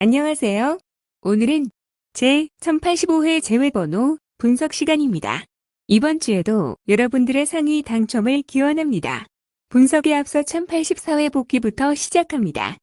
안녕하세요. 오늘은 제 1085회 제외번호 분석 시간입니다. 이번 주에도 여러분들의 상위 당첨을 기원합니다. 분석에 앞서 1084회 복귀부터 시작합니다.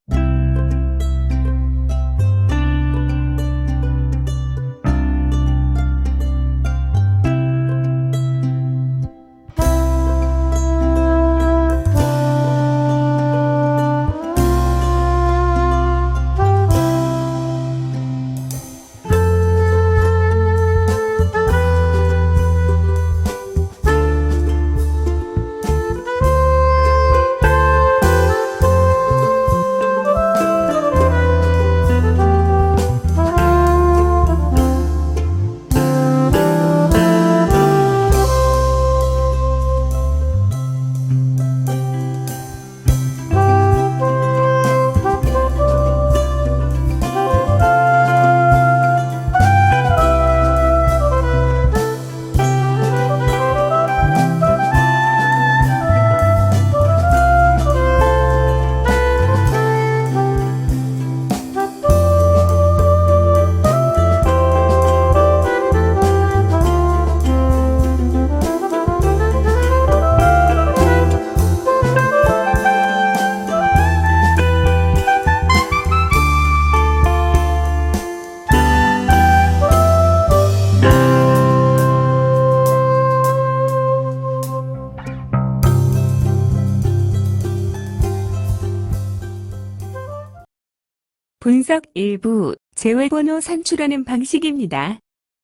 분석 일부 제외번호 산출하는 방식입니다.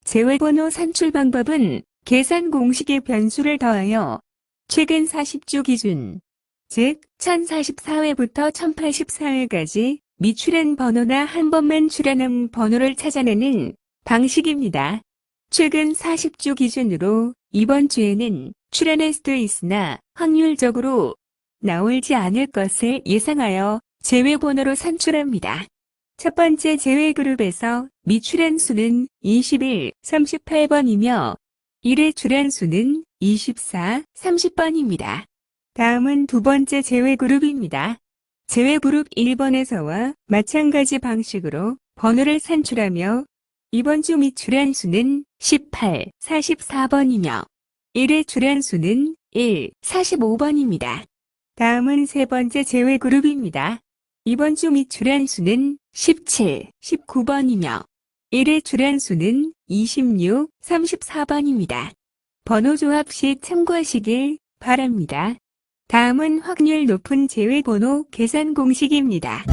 제외번호 산출 방법은 계산 공식의 변수를 더하여 최근 40주 기준, 즉 1044회부터 1084회까지 미출한 번호나 한 번만 출연한 번호를 찾아내는 방식입니다. 최근 40주 기준으로 이번 주에는 출연할 수도 있으나 확률적으로 나오지 않을 것을 예상하여 제외번호로 산출합니다. 첫 번째 제외 그룹에서 미출한 수는 21, 38번이며 1의 출한 수는 24, 30번입니다. 다음은 두 번째 제외 그룹입니다. 제외 그룹 1번에서와 마찬가지 방식으로 번호를 산출하며 이번 주 미출한 수는 18, 44번이며 1의 출한 수는 1, 45번입니다. 다음은 세 번째 제외 그룹입니다. 이번 주 미출한 수는 17, 19번이며 1의 출한 수는 26, 34번입니다. 번호 조합 시 참고하시길 바랍니다. 다음은 확률 높은 제외 번호 계산 공식입니다.